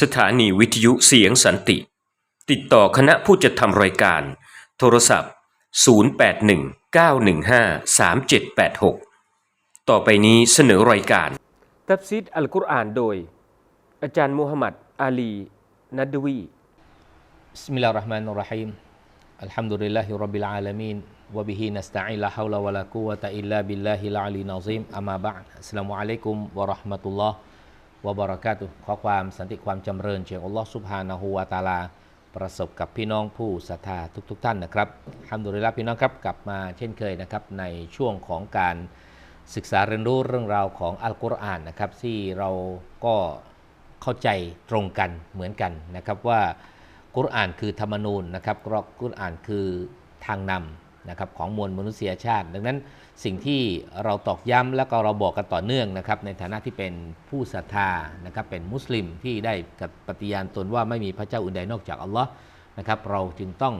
สถานีวิทยุเสียงสันติ ติดต่อคณะผู้จัดทำรายการ โทรศัพท์ 0819153786 ต่อไปนี้เสนอรายการตับซิดอัลกุรอานโดย อาจารย์มูฮัมหมัดอาลี นัดดวีบิสมิลลาห์ราะห์มานุรราะฮีมอัลฮัมดุลิลลาฮิรับบิลอาลามีนวะบิฮินัสตะอินลาฮาวลาวะลากุวะตะอิลลาบิลลาฮิลอาลีนาซีมอัมมาบะอัสสลามุอะลัยกุมวะราะห์มะตุลลอฮ์ วะบารากาตุขอความสันติความจำเริญเชียงอัลลอฮ์สุบฮานาฮูวาตาลา ประสบกับพี่น้องผู้ศรัทธาทุกๆทท่านนะครับทำดุริลาพี่น้องครับกลับมาเช่นเคยนะครับในช่วงของการศึกษาเรียนรู้เรื่องราวของอัลกุรอานนะครับที่เราก็เข้าใจตรงกันเหมือนกันนะครับว่ากุรอานคือธรรมนูญนะครับกุรอานคือทางนำ นะครับของมวลมนุษยชาติ ดังนั้นสิ่งที่เราตอกย้ำและก็เราบอกกันต่อเนื่องนะครับในฐานะที่เป็นผู้ศรัทธานะครับเป็นมุสลิมที่ได้กับปฏิญาณตนว่าไม่มีพระเจ้าอื่นใดนอกจากอัลลอฮ์นะครับเราจึงต้อง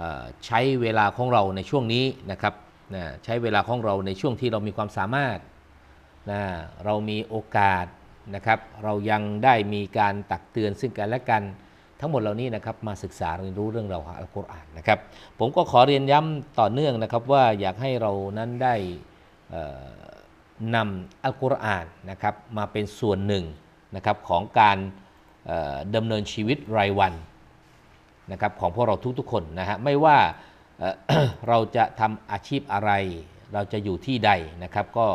อใช้เวลาของเราในช่วงนี้นะครับนะใช้เวลาของเราในช่วงที่เรามีความสามารถนะเรามีโอกาสนะครับ เรายังได้มีการตักเตือนซึ่งกันและกัน ทั้งหมดเหล่านี้นะครับมาศึกษาเรียนรู้เรื่องราวของอัลกุรอานนะครับ ผมก็ขอเรียนย้ำต่อเนื่องนะครับว่าอยากให้เรานั้นได้เอ่อนำอัลกุรอานนะครับมาเป็นส่วนหนึ่งนะครับของการดำเนินชีวิตรายวันนะครับของพวกเราทุกๆคนนะฮะไม่ว่าเราจะทำอาชีพอะไร เราจะอยู่ที่ใดนะครับ ก็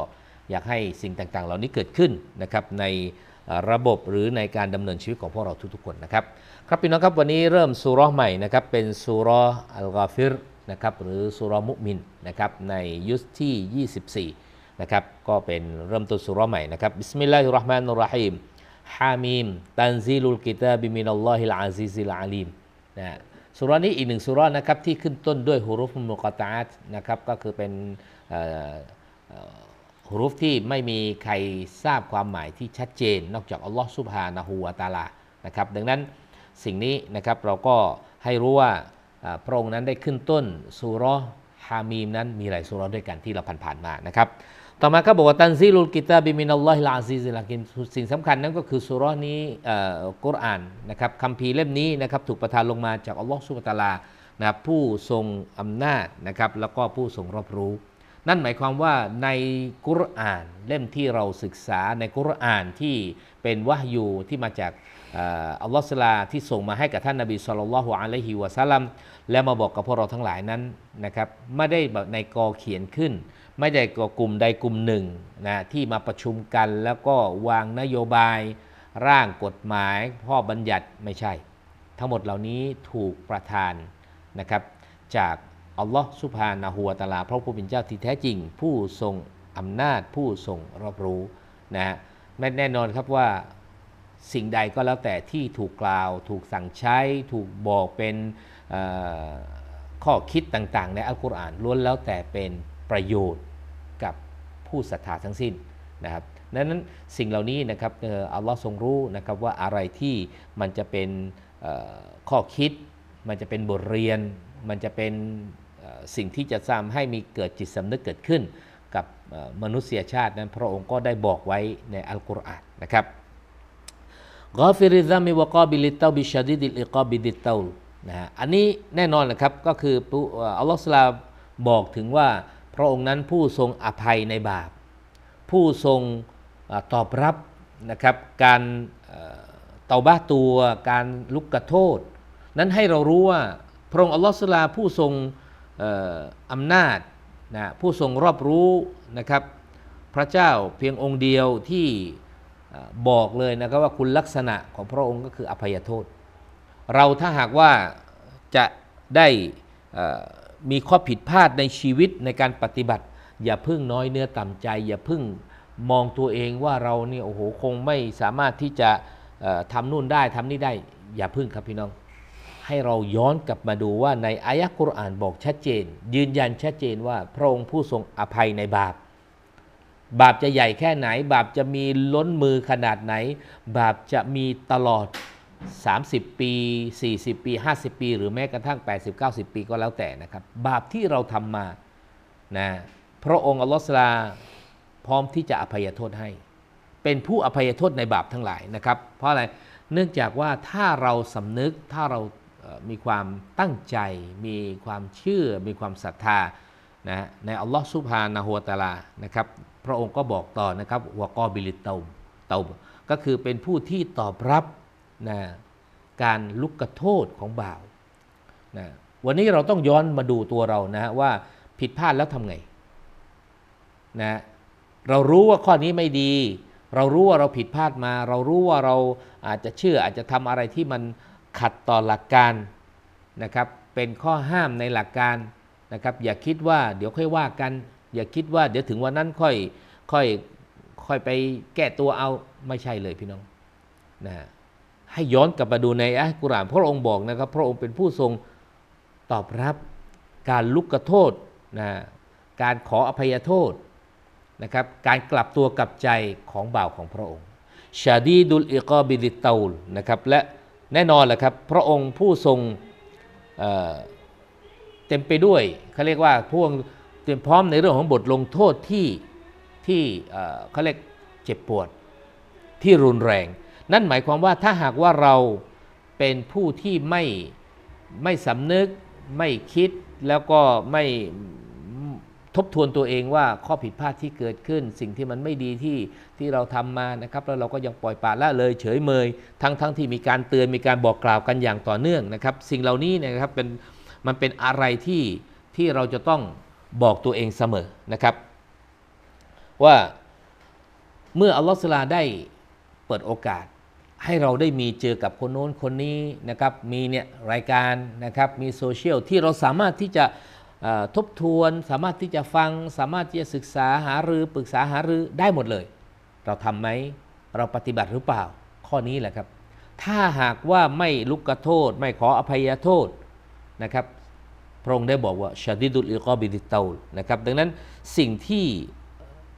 อยากให้สิ่งต่างๆ เหล่านี้เกิดขึ้นนะครับใน ระบบหรือในการดำเนินชีวิตของพวกเราทุกๆคนนะครับครับพี่น้องครับวันนี้เริ่มซูเราะห์ใหม่นะครับเป็นซูเราะห์อัลกาฟิรนะครับหรือซูเราะห์มุมินนะครับในยุสที่ 24นะครับก็เป็นเริ่มต้นซูเราะห์ใหม่นะครับบิสมิลลาฮิรราะห์มานิรราะฮีมฮามีมตันซีลุลกิตาบิมินัลลอฮิลอาซิซิลอาลีมนะฮะซูเราะห์นี้อีกหนึ่งซูเราะห์นะครับที่ขึ้นต้นด้วยฮุรุฟมุกตาตนะครับก็คือเป็นเอ่อ ฮุรุฟที่ไม่มีใครทราบความหมายที่ชัดเจน นอกจากอัลลอฮ์ซุบฮานะฮูวะตาลานะครับดังนั้นสิ่งนี้นะครับเราก็ให้รู้ว่าพระองค์นั้นได้ขึ้นต้นซูเรฮามีมนั้นมีหลายซูเรด้วยกันที่เราผ่านๆมานะครับต่อมาก็บอกว่าตันซีลุลกิตาบิมินัลลอฮิลาซีซิลากินสิ่งสำคัญนั้นก็คือซูเรนี้อ่อกุรอานนะครับคัมภีร์เล่มนี้นะครับถูกประทานลงมาจากอัลลอฮ์ซุบฮานะฮูวะตาลานะครับผู้ทรงอำนาจนะครับแล้วก็ผู้ทรงรอบรู้ นั่นหมายความว่าในกุรอานเล่มที่เราศึกษาในกุรอานที่เป็นวะฮยูที่มาจากอัลลอฮฺสลาที่ส่งมาให้กับท่านนบีสุลต่านละฮ์อะลัยฮิวะซัลลัมแล้วมาบอกกับพวกเราทั้งหลายนั้นนะครับไม่ได้แบบในกอเขียนขึ้น ไม่ได้กอกลุ่มใดกลุ่มหนึ่งนะที่มาประชุมกันแล้วก็วางนโยบายร่างกฎหมายข้อบัญญัติไม่ใช่ ทั้งหมดเหล่านี้ถูกประทานนะครับจาก อัลลอฮ์สุภานะฮูวตาลาพระผู้เป็นเจ้าที่แท้จริง ผู้ทรงอำนาจผู้ทรงรอบรู้นะฮะไม่แน่นอนครับว่าสิ่งใดก็แล้วแต่ที่ถูกกล่าว ถูกสั่งใช้ ถูกบอกเป็นข้อคิดต่างๆ ในอัลกุรอานล้วนแล้วแต่เป็นประโยชน์กับผู้ศรัทธาทั้งสิ้นนะครับดังนั้นสิ่งเหล่านี้นะครับเอ่ออัลลอฮ์ทรงรู้นะครับว่าอะไรที่มันจะเป็นข้อคิด มันจะเป็นบทเรียน มันจะเป็น สิ่งที่จะทำให้มีเกิดจิตสำนึกเกิดขึ้น กับมนุษยชาตินั้นพระองค์ก็ได้บอกไว้ในอัลกุรอานนะครับกอฟิริซามิวะกอบิลิตเตาบิชาดิดิลอิกอบิดิตเตานะฮะอันนี้แน่นอนนะครับก็คืออัลลอฮฺสลาบอกถึงว่าพระองค์นั้นผู้ทรงอภัยในบาป ผู้ทรงอตอบรับนะครับการเตาบ้าตัวการลุกกระโทษ นั้นให้เรารู้ว่าพระองค์อัลลอฮฺสุลาผู้ทรง อำนาจนะผู้ทรงรอบรู้นะครับ พระเจ้าเพียงองค์เดียวที่บอกเลยนะครับว่าคุณลักษณะของพระองค์ก็คืออภัยโทษ เราถ้าหากว่าจะได้มีข้อผิดพลาดในชีวิตในการปฏิบัติ อย่าพึ่งน้อยเนื้อต่ำใจ อย่าพึ่งมองตัวเองว่าเราเนี่ยโอ้โหคงไม่สามารถที่จะทำนู่นได้ทำนี่ได้ อย่าพึ่งครับพี่น้อง ให้เราย้อนกลับมาดูว่าในอายะกุรอานบอกชัดเจน ยืนยันชัดเจนว่าพระองค์ผู้ทรงอภัยในบาป บาปจะใหญ่แค่ไหน บาปจะมีล้นมือขนาดไหน บาปจะมีตลอด 30 ปี 40 ปี 50 ปี หรือแม้กระทั่ง 80 90 ปีก็แล้วแต่นะครับ บาปที่เราทำมานะพระองค์อัลลอฮฺสลาพร้อมที่จะอภัยโทษให้ เป็นผู้อภัยโทษในบาปทั้งหลายนะครับ เพราะอะไรเนื่องจากว่าถ้าเราสำนึกถ้าเรา มีความตั้งใจ มีความเชื่อ มีความศรัทธานะในอัลลอฮ์ซุบฮานะฮูวตาลานะครับพระองค์ก็บอกต่อนะครับวกอบิลิตเตาเตาก็คือเป็นผู้ที่ตอบรับนะการลุกกระโทษของบ่าวนะวันนี้เราต้องย้อนมาดูตัวเรานะว่าผิดพลาดแล้วทำไงนะเรารู้ว่าข้อนี้ไม่ดี เรารู้ว่าเราผิดพลาดมา เรารู้ว่าเราอาจจะเชื่ออาจจะทำอะไรที่มัน ขัดต่อหลักการนะครับเป็นข้อห้ามในหลักการนะครับอย่าคิดว่าเดี๋ยวค่อยว่ากัน อย่าคิดว่าเดี๋ยวถึงวันนั้นค่อยค่อยค่อยไปแก้ตัวเอาไม่ใช่เลยพี่น้องนะให้ย้อนกลับมาดูในอัลกุรอานพระองค์บอกนะครับ พระองค์เป็นผู้ทรงตอบรับการลุกกระโทษนะการขออภัยโทษนะครับการกลับตัวกลับใจของบ่าวของพระองค์ชาดีดุลอิกอบิลิตเตาลนะครับและ แน่นอนแหละครับ พระองค์ผู้ทรงเเต็มไปด้วยเขาเรียกว่าพวกเตรียมพร้อมในเรื่องของบทลงโทษที่ที่เอ่อเขาเรียกเจ็บปวดที่รุนแรง นั่นหมายความว่าถ้าหากว่าเราเป็นผู้ที่ไม่ไม่สำนึกไม่คิดแล้วก็ไม่ ทบทวนตัวเองว่าข้อผิดพลาดที่เกิดขึ้น สิ่งที่มันไม่ดีที่ที่เราทำมานะครับ แล้วเราก็ยังปล่อยปละละเลยเฉยเมย ทั้งทั้งที่มีการเตือนมีการบอกกล่าวกันอย่างต่อเนื่องนะครับ สิ่งเหล่านี้นะครับเป็นมันเป็นอะไรที่ที่เราจะต้องบอกตัวเองเสมอนะครับ ว่าเมื่ออัลลอฮฺสลาได้เปิดโอกาสให้เราได้มีเจอกับคนโน้นคนนี้นะครับ มีเนี่ยรายการนะครับ มีโซเชียลที่เราสามารถที่จะ ทบทวนสามารถที่จะฟัง สามารถที่จะศึกษาหารือปรึกษาหารือได้หมดเลย เราทำไหมเราปฏิบัติหรือเปล่า ข้อนี้แหละครับ ถ้าหากว่าไม่ลุกกระโทษ ไม่ขออภัยโทษนะครับพระองค์ได้บอกว่าชาดิดุลอิกอบิดิเตาลนะครับดังนั้นสิ่งที่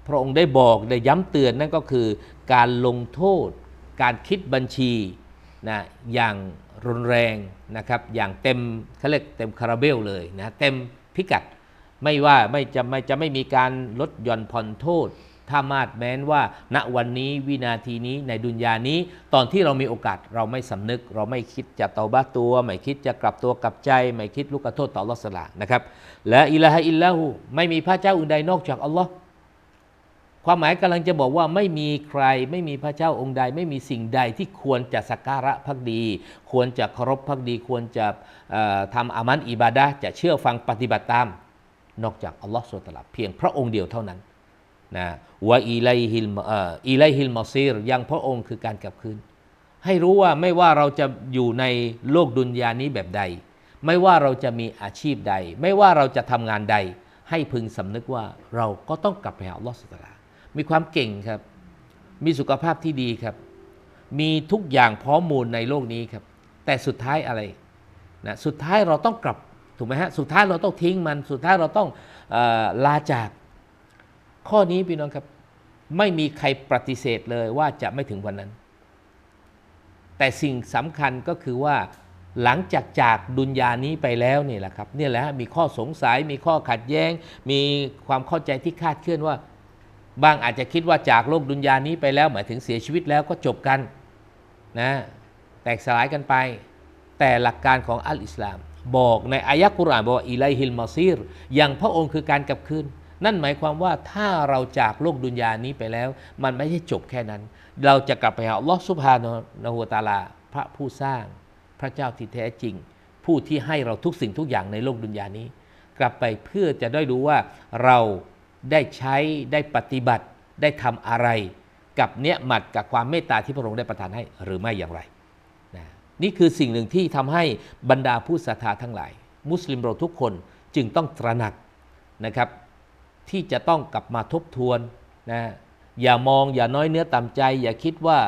พระองค์ได้บอกได้ย้ำเตือนนั่นก็คือการลงโทษ การคิดบัญชีนะอย่างรุนแรงนะครับอย่างเต็มเขาเรียกเต็มคาราเบลเลยนะเต็ม พิกัด ไม่ว่าไม่จะไม่จะไม่มีการลดหย่อนผ่อนโทษ ถ้ามาดแม้นว่า ณวันนี้วินาทีนี้ในดุนยานี้ ตอนที่เรามีโอกาสเราไม่สำนึก เราไม่คิดจะเตาบ้าตัว ไม่คิดจะกลับตัวกลับใจ ไม่คิดลุกกระโทษต่ออัลอสลานะครับและอิลาฮะอิลลาหูไม่มีพระเจ้าอื่นใดนอกจากอัลลอฮ์ ความหมายกำลังจะบอกว่าไม่มีใครไม่มีพระเจ้าองค์ใด ไม่มีสิ่งใดที่ควรจะสักการะพักดี ควรจะเคารพพักดี ควรจะเอ่อทำอามันอิบาดะจะเชื่อฟังปฏิบัติตาม นอกจากอัลลอฮ์สุลตาราเพียงพระองค์เดียวเท่านั้นนะวะอีไลฮิลอีไลฮิลมอซีรยังพระองค์คือการกลับคืน ให้รู้ว่าไม่ว่าเราจะอยู่ในโลกดุนยานี้แบบใด ไม่ว่าเราจะมีอาชีพใด ไม่ว่าเราจะทำงานใด ให้พึงสำนึกว่าเราก็ต้องกลับไปหาอัลลอฮ์สุลตารา มีความเก่งครับ มีสุขภาพที่ดีครับ มีทุกอย่างพร้อมมูลในโลกนี้ครับ แต่สุดท้ายอะไรนะสุดท้ายเราต้องกลับถูกไหมฮะสุดท้ายเราต้องทิ้งมัน สุดท้ายเราต้องออลาจาก ข้อนี้พี่น้องครับ ไม่มีใครปฏิเสธเลยว่าจะไม่ถึงวันนั้น แต่สิ่งสำคัญก็คือว่าหลังจากจากดุนยานี้ไปแล้วนี่แหละครับ เนี่ยแหละมีข้อสงสัยมีข้อขัดแย้ง มีความเข้าใจที่คาดเคลื่อนว่า บางอาจจะคิดว่าจากโลกดุนยานี้ไปแล้วหมายถึงเสียชีวิตแล้วก็จบกันนะแตกสลายกันไป แต่หลักการของอัลอิสลาม บอกในอายะกุรอานบอกว่าอิไลฮิลมาซีรอย่างพระองค์คือการกลับคืน นั่นหมายความว่าถ้าเราจากโลกดุนยานี้ไปแล้ว มันไม่ใช่จบแค่นั้น เราจะกลับไปหาอัลลอฮ์ซุบฮานะฮูวตาลา พระผู้สร้างพระเจ้าที่แท้จริง ผู้ที่ให้เราทุกสิ่งทุกอย่างในโลกดุนยานี้ กลับไปเพื่อจะได้รู้ว่าเรา ได้ใช้ได้ปฏิบัติได้ทำอะไร กับเนี้ยหมัดกับความเมตตาที่พระองค์ได้ประทานให้หรือไม่อย่างไรนะนี่คือสิ่งหนึ่งที่ทำให้บรรดาผู้ศรัทธาทั้งหลาย มุสลิมเราทุกคนจึงต้องตระหนักนะครับที่จะต้องกลับมาทบทวนนะอย่ามองอย่าน้อยเนื้อต่ำใจ อย่าคิดว่า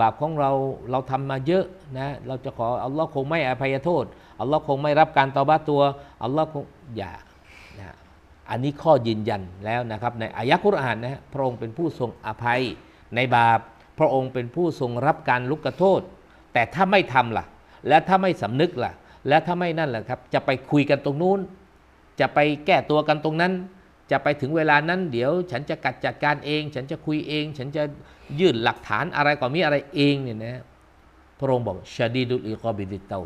บาปของเราเราทำมาเยอะนะเราจะขออัลลอฮ์คงไม่อภัยโทษอัลลอฮ์คงไม่รับการตอบ้าตัวอัลลอฮ์คงอย่านะ อันนี้ข้อยืนยันแล้วนะครับในอายะกุรอานนะฮะพระองค์เป็นผู้ทรงอภัยในบาป พระองค์เป็นผู้ทรงรับการลุกกระโทษ แต่ถ้าไม่ทำล่ะ และถ้าไม่สำนึกล่ะ และถ้าไม่นั่นล่ะครับ จะไปคุยกันตรงนู้น จะไปแก้ตัวกันตรงนั้น จะไปถึงเวลานั้น เดี๋ยว ฉันจะกัดจัดการเอง ฉันจะคุยเอง ฉันจะยื่นหลักฐานอะไรก็มีอะไรเองเนี่ยนะพระองค์บอกชาดีดุลอิกอบิดิเตา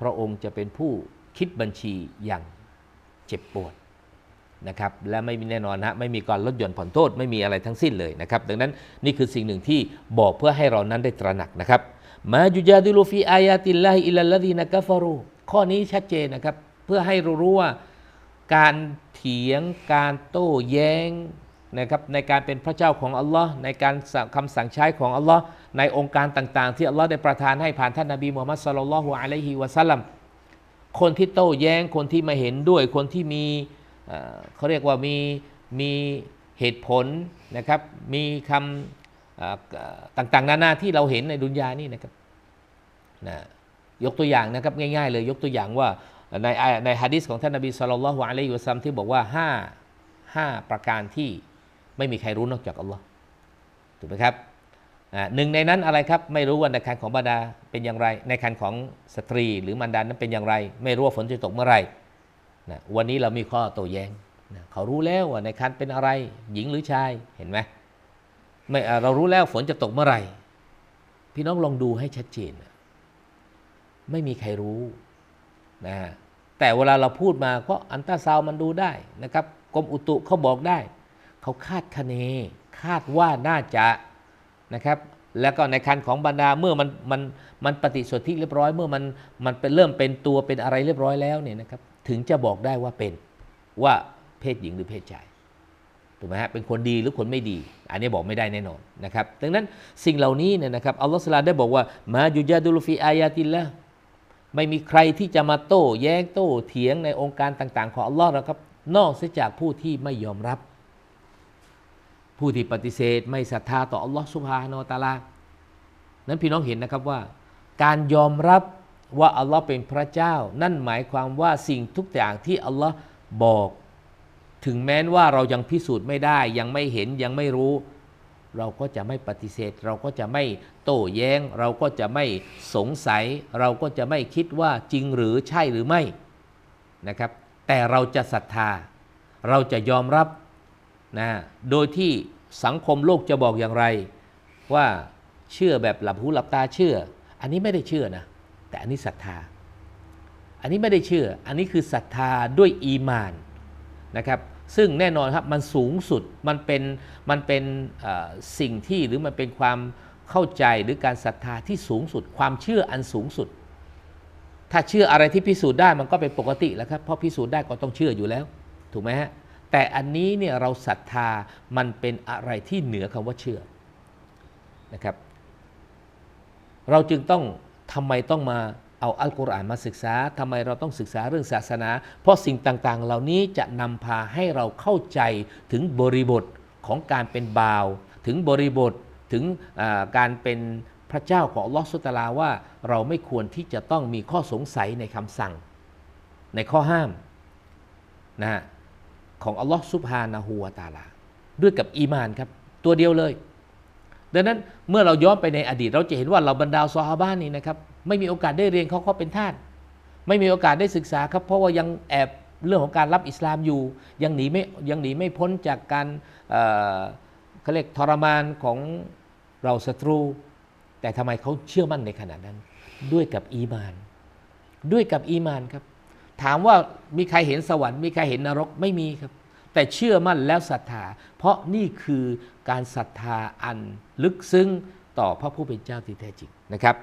พระองค์จะเป็นผู้คิดบัญชีอย่างเจ็บปวด นะครับและไม่มีแน่นอนนะไม่มีการลดหย่อนผ่อนโทษไม่มีอะไรทั้งสิ้นเลยนะครับดังนั้นนี่คือสิ่งหนึ่งที่บอกเพื่อให้เรานั้นได้ตระหนักนะครับมาจุจาดิลูฟีอายาติลลาฮิอิลลัดีนะกะฟารูข้อนี้ชัดเจนนะครับเพื่อให้เรารู้ว่าการเถียงการโต้แย้งนะครับในการเป็นพระเจ้าของอัลลอฮ์ในการสั่งคำสั่งใช้ของอัลลอฮ์ในองค์การต่างๆ ที่อัลลอฮ์ได้ประทานให้ผ่านท่านนบีมูฮัมมัดศ็อลลัลลอฮุอะลัยฮิวะซัลลัมคนที่โต้แย้งคนที่ไม่เห็นด้วยคนที่มี เขาเรียกว่ามีมีเหตุผลนะครับ มีคำต่างๆ นานาที่เราเห็นในดุนยานี่นะครับนะยกตัวอย่างนะครับง่ายๆเลยยกตัวอย่างว่าในในฮะดิษของท่านนบีสุลต่านละฮ์อะลัยฮิวะซัลลัมที่บอกว่าห้าห้าประการที่ไม่มีใครรู้นอกจากอัลลอฮ์ถูกไหมครับหนึ่งในนั้นอะไรครับไม่รู้ว่าในคันของบรรดาเป็นอย่างไร ในคันของสตรีหรือมารดานั้นเป็นอย่างไร ไม่รู้ว่าฝนจะตกเมื่อไหร่ นะวันนี้เรามีข้อโต้แย้งนะเขารู้แล้วว่าในคันเป็นอะไร หญิงหรือชายเห็นไหมไม่เรารู้แล้วฝนจะตกเมื่อไหร่ พี่น้องลองดูให้ชัดเจน ไม่มีใครรู้นะแต่เวลาเราพูดมาก็อันตราซาวด์มันดูได้นะครับกรมอุตุเขาบอกได้ เขาคาดคะเน คาดว่าน่าจะนะครับ แล้วก็ในคันของบรรดาเมื่อมันมันมันปฏิสนธิเรียบร้อย เมื่อมันมันเป็นเริ่มเป็นตัวเป็นอะไรเรียบร้อยแล้วเนี่ยนะครับ ถึงจะบอกได้ว่าเป็นว่าเพศหญิงหรือเพศชายถูกไหมฮะเป็นคนดีหรือคนไม่ดี อันนี้บอกไม่ได้แน่นอนนะครับดังนั้นสิ่งเหล่านี้เนี่ยนะครับอัลลอฮฺสลาได้บอกว่ามาจุจาดุลฟีอายาติลละไม่มีใครที่จะมาโต้แย้งโต้เถียงในองค์การต่าง ๆ ของอัลลอฮ์หรอกครับ นอกเสียจากผู้ที่ไม่ยอมรับ ผู้ที่ปฏิเสธ ไม่ศรัทธาต่ออัลลอฮ์สุบฮานอตาลานั้นพี่น้องเห็นนะครับว่า การยอมรับ ว่าอัลลอฮ์เป็นพระเจ้า นั่นหมายความว่าสิ่งทุกอย่างที่อัลลอฮ์บอก ถึงแม้ว่าเรายังพิสูจน์ไม่ได้ ยังไม่เห็นยังไม่รู้ เราก็จะไม่ปฏิเสธ เราก็จะไม่โต้แย้ง เราก็จะไม่สงสัย เราก็จะไม่คิดว่าจริงหรือใช่หรือไม่นะครับ แต่เราจะศรัทธา เราจะยอมรับนะโดยที่สังคมโลกจะบอกอย่างไร ว่าเชื่อแบบหลับหูหลับตาเชื่อ อันนี้ไม่ได้เชื่อนะ แต่อันนี้ศรัทธา อันนี้ไม่ได้เชื่อ อันนี้คือศรัทธาด้วยอีมานนะครับซึ่งแน่นอนครับมันสูงสุดมันเป็นมันเป็นสิ่งที่หรือมันเป็นความเข้าใจหรือการศรัทธาที่สูงสุด ความเชื่ออันสูงสุด ถ้าเชื่ออะไรที่พิสูจน์ได้มันก็เป็นปกติแล้วครับเพราะพิสูจน์ได้ก็ต้องเชื่ออยู่แล้ว ถูกไหมฮะแต่อันนี้เนี่ยเราศรัทธามันเป็นอะไรที่เหนือคำว่าเชื่อนะครับ เราจึงต้อง ทำไมต้องมาเอาอัลกุรอานมาศึกษาทำไมเราต้องศึกษาเรื่องศาสนา เพราะสิ่งต่างๆ เหล่านี้จะนำพาให้เราเข้าใจถึงบริบทของการเป็นบ่าว ถึงบริบทถึงการเป็นพระเจ้าของอัลลอฮฺสุตลาว่าเราไม่ควรที่จะต้องมีข้อสงสัยในคำสั่ง ในข้อห้ามนะฮะของอัลลอฮฺซุบฮานะฮูวาตาลา ด้วยกับอีมานครับ ตัวเดียวเลย ดังนั้นเมื่อเราย้อนไปในอดีต เราจะเห็นว่าเราบรรดาซอฮาบ้านนี่นะครับไม่มีโอกาสได้เรียนเขาเขาเป็นทาสไม่มีโอกาสได้ศึกษาครับเพราะว่ายังแอบเรื่องของการรับอิสลามอยู่ ยังหนีไม่ยังหนีไม่พ้นจากการเขาเรียกทรมานของเราศัตรู แต่ทำไมเขาเชื่อมั่นในขนาดนั้น ด้วยกับอีมาน ด้วยกับอีมานครับ ถามว่ามีใครเห็นสวรรค์มีใครเห็นนรกไม่มีครับ แต่เชื่อมั่นแล้วศรัทธา เพราะนี่คือการศรัทธาอันลึกซึ้งต่อพระผู้เป็นเจ้าที่แท้จริงนะครับ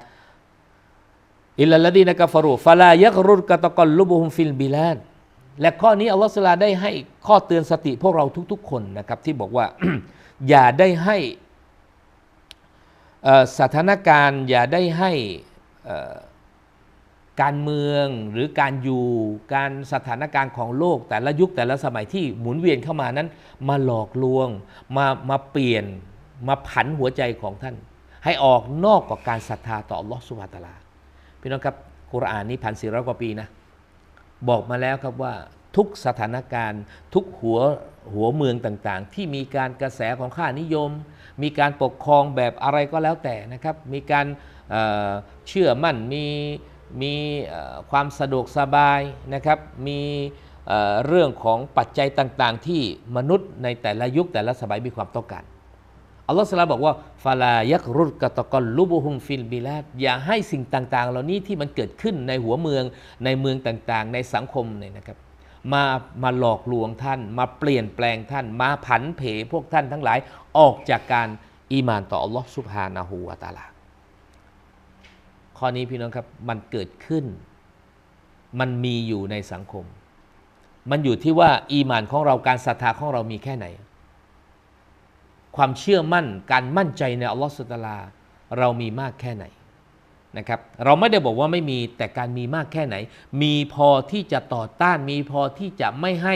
อิลลัลดีนกฟารูฟาลายักรุรกะตะกอลลุบุฮุมฟิลบิลานและข้อนี้อัลลอฮฺสุลาได้ให้ข้อเตือนสติพวกเราทุก ๆ คนนะครับที่บอกว่าอย่าได้ให้สถานการณ์ อย่าได้ให้ การเมืองหรือการอยู่การสถานการณ์ของโลกแต่ละยุคแต่ละสมัยที่หมุนเวียนเข้ามานั้น มาหลอกลวง มามาเปลี่ยนมาผันหัวใจของท่าน ให้ออกนอกกับการศรัทธาต่ออัลอสุบฮาตาลาพี่น้องครับกุรอานนี้พันสี่ร้อยกว่าปีนะบอกมาแล้วครับว่าทุกสถานการณ์ทุกหัวหัวเมืองต่างๆ ที่มีการกระแสของข้านิยม มีการปกครองแบบอะไรก็แล้วแต่นะครับ มีการเอ่อเชื่อมั่นมี มีความสะดวกสบายนะครับ มีเรื่องของปัจจัยต่างๆ ที่มนุษย์ในแต่ละยุคแต่ละสมัยมีความต้องการอัลลอฮฺสลาบอกว่าฟาลายักรุดกะตะกอลลุบุฮุมฟิลบิลาดอย่าให้สิ่งต่างๆ เหล่านี้ที่มันเกิดขึ้นในหัวเมืองในเมืองต่างๆ ในสังคมเนี่ยนะครับมามาหลอกลวงท่าน มาเปลี่ยนแปลงท่าน มาผันเพพวกท่านทั้งหลายออกจากการอีมานต่ออัลลอฮฺสุบฮานาหูวาตาลา ข้อนี้พี่น้องครับมันเกิดขึ้น มันมีอยู่ในสังคม มันอยู่ที่ว่าอีหมานของเราการศรัทธาของเรามีแค่ไหน ความเชื่อมั่นการมั่นใจในอัลลอฮฺสุตาลา เรามีมากแค่ไหนนะครับเราไม่ได้บอกว่าไม่มีแต่การมีมากแค่ไหน มีพอที่จะต่อต้าน มีพอที่จะไม่ให้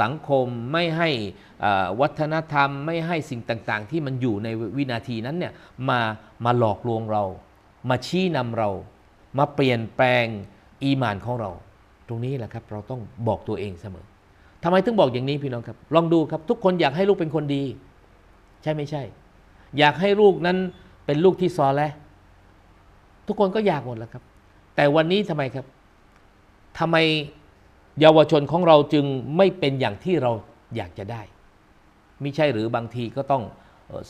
สังคมไม่ให้วัฒนธรรม ไม่ให้สิ่งต่าง ๆ ที่มันอยู่ในวินาทีนั้นเนี่ยมามาหลอกลวงเรา มาชี้นำเรา มาเปลี่ยนแปลงอีมานของเรา ตรงนี้แหละครับเราต้องบอกตัวเองเสมอทำไมถึงบอกอย่างนี้พี่น้องครับ ลองดูครับ ทุกคนอยากให้ลูกเป็นคนดี ใช่ไม่ใช่ อยากให้ลูกนั้นเป็นลูกที่ซอและทุกคนก็อยากหมดแล้วครับ แต่วันนี้ทำไมครับทำไมเยาวชนของเราจึงไม่เป็นอย่างที่เราอยากจะได้มิใช่หรือบางทีก็ต้อง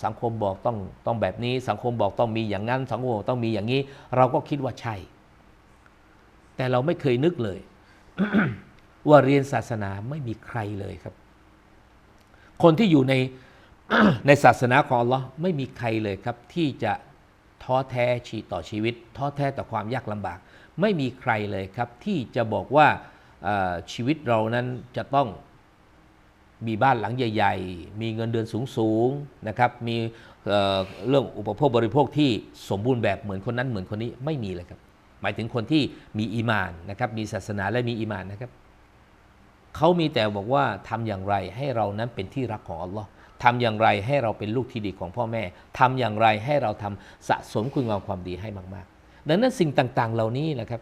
สังคมบอกต้องต้องแบบนี้ สังคมบอกต้องมีอย่างนั้น สังคมบอกต้องมีอย่างนี้ เราก็คิดว่าใช่ แต่เราไม่เคยนึกเลย ว่าเรียนศาสนาไม่มีใครเลยครับ คนที่อยู่ในในศาสนาของอัลลอฮ์ไม่มีใครเลยครับ ที่จะท้อแท้ชีต่อชีวิต ท้อแท้ต่อความยากลำบาก ไม่มีใครเลยครับ ที่จะบอกว่าชีวิตเรานั้นจะต้อง มีบ้านหลังใหญ่ ๆ มีเงินเดือนสูงๆนะครับ มีเเรื่องอุปโภคบริโภคที่สมบูรณ์แบบเหมือนคนนั้นเหมือนคนนี้ไม่มีเลยครับ หมายถึงคนที่มีอีมานนะครับ มีศาสนาและมีอีมานนะครับเขามีแต่บอกว่าทำอย่างไรให้เรานั้นเป็นที่รักของอัลลอฮ์ทำอย่างไรให้เราเป็นลูกที่ดีของพ่อแม่ทำอย่างไรให้เราทำสะสมคุณงามความดีให้มาก ๆ ดังนั้นสิ่งต่างๆเหล่านี้นะครับ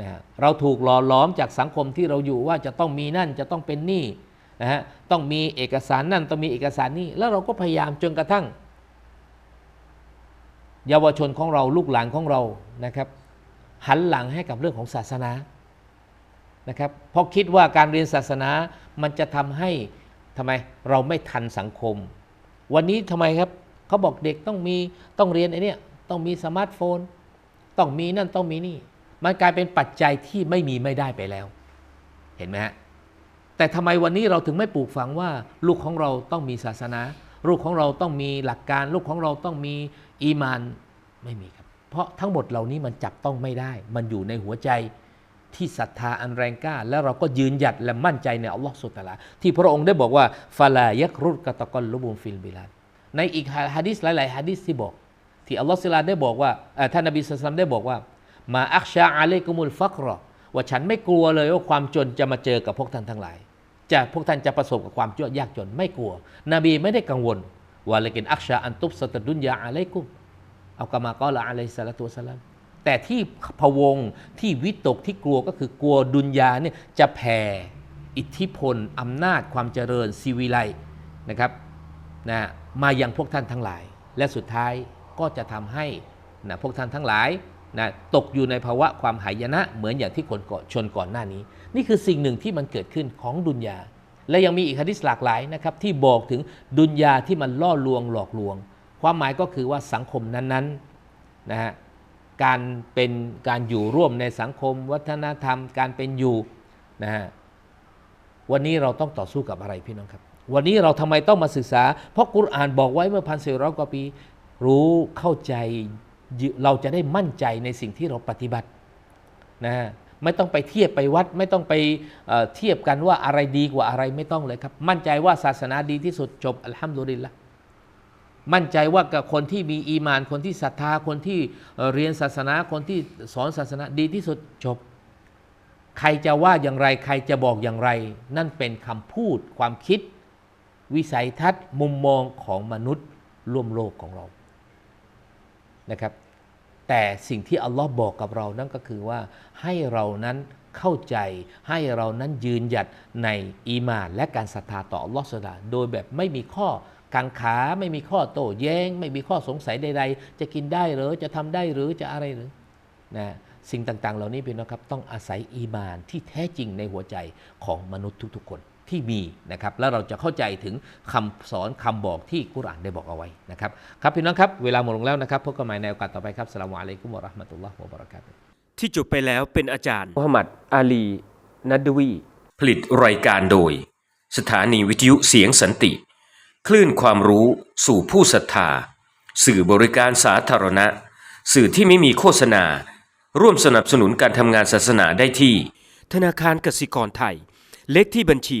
นะเราถูกหล่อหลอมจากสังคมที่เราอยู่ว่าจะต้องมีนั่นจะต้องเป็นนี่ นะฮะต้องมีเอกสารนั่นต้องมีเอกสารนี่แล้วเราก็พยายามจนกระทั่ง เยาวชนของเราลูกหลานของเรานะครับ หันหลังให้กับเรื่องของศาสนานะครับเพราะคิดว่าการเรียนศาสนามันจะทำให้ทำไมเราไม่ทันสังคม วันนี้ทำไมครับเขาบอกเด็กต้องมีต้องเรียนไอ้นี่ต้องมีสมาร์ทโฟน ต้องมีนั่นต้องมีนี่ มันกลายเป็นปัจจัยที่ไม่มีไม่ได้ไปแล้ว เห็นไหมฮะ แต่ทำไมวันนี้เราถึงไม่ปลูกฝังว่า ลูกของเราต้องมีศาสนา ลูกของเราต้องมีหลักการ ลูกของเราต้องมีอีมานไม่มีครับ เพราะทั้งหมดเหล่านี้มันจับต้องไม่ได้ มันอยู่ในหัวใจที่ศรัทธาอันแรงกล้า แล้วเราก็ยืนหยัดและมั่นใจในอัลลอฮฺสุตตะลาที่พระองค์ได้บอกว่าฟาลายักรุดกะตะกอลลุบุมฟิลบิลาดในอีกฮะดิษหลาย ๆฮะดิษที่บอก ที่อัลลอฮฺสุลาได้บอกว่าอ่อท่านนบีสุลตัมได้บอกว่า มาอักชาอะลัยกุมุลฟักรอว่าฉันไม่กลัวเลยว่าความจนจะมาเจอกับพวกท่านทั้งหลาย จะพวกท่านจะประสบกับความยากจนไม่กลัว นบีไม่ได้กังวลว่าเลกินอักชาอันตุบสตดุนยาอะลัยกุมเอากามากอละอะลัยฮิสสลาตุวสลามแต่ที่พวงที่วิตกที่กลัวก็คือกลัวดุนยาเนี่ยจะแผ่อิทธิพลอำนาจความเจริญซีวิไลนะครับนะมายังพวกท่านทั้งหลาย และสุดท้ายก็จะทำให้นะพวกท่านทั้งหลาย นะตกอยู่ในภาวะความหายนะเหมือนอย่างที่คนก่อนชนก่อนหน้านี้ นี่คือสิ่งหนึ่งที่มันเกิดขึ้นของดุนยา และยังมีอีกฮะดิษหลากหลายนะครับที่บอกถึงดุนยาที่มันล่อลวงหลอกลวง ความหมายก็คือว่าสังคมนั้นๆนะฮะการเป็นการอยู่ร่วมในสังคม วัฒนธรรม การเป็นอยู่นะฮะวันนี้เราต้องต่อสู้กับอะไรพี่น้องครับ วันนี้เราทำไมต้องมาศึกษา เพราะกุรอานบอกไว้เมื่อพันสี่ร้อยกว่าปี รู้เข้าใจ เราจะได้มั่นใจในสิ่งที่เราปฏิบัตินะฮะไม่ต้องไปเทียบไปวัด ไม่ต้องไปเเทียบกันว่าอะไรดีกว่าอะไรไม่ต้องเลยครับ มั่นใจว่าศาสนาดีที่สุดจบอัลฮัมดุลิลละมั่นใจว่ากับคนที่มีอีมาน คนที่ศรัทธาคนที่เรียนศาสนาคนที่สอนศาสนาดีที่สุดจบ ใครจะว่าอย่างไรใครจะบอกอย่างไร นั่นเป็นคำพูดความคิด วิสัยทัศน์มุมมองของมนุษย์ร่วมโลกของเรา นะครับแต่สิ่งที่อัลลอฮ์บอกกับเรานั่นก็คือว่าให้เรานั้นเข้าใจให้เรานั้นยืนหยัดในอีมานและการศรัทธาต่ออัลลอฮ์สุลาโดยแบบไม่มีข้อกังขาไม่มีข้อโต้แย้ง ไม่มีข้อสงสัยใด ๆ จะกินได้หรือจะทำได้หรือจะอะไรหรือนะสิ่งต่างๆ เหล่านี้เป็นนะครับต้องอาศัยอีมานที่แท้จริงในหัวใจของมนุษย์ทุกๆคน ที่มีนะครับแล้วเราจะเข้าใจถึงคำสอนคำบอกที่กุรอานได้บอกเอาไว้นะครับครับพี่น้องครับเวลาหมดลงแล้วนะครับพบกันใหม่ในโอกาสต่อไปครับสลามอะลัยกุมวะเราะห์มะตุลลอฮ์วะบะเราะกาตุฮ์ที่จบไปแล้วเป็นอาจารย์มุฮัมมัดอาลีนัดวีผลิตรายการโดย สถานีวิทยุเสียงสันติ คลื่นความรู้สู่ผู้ศรัทธา สื่อบริการสาธารณะ สื่อที่ไม่มีโฆษณา ร่วมสนับสนุนการทำงานศาสนาได้ที่ ธนาคารกสิกรไทย เลขที่บัญชี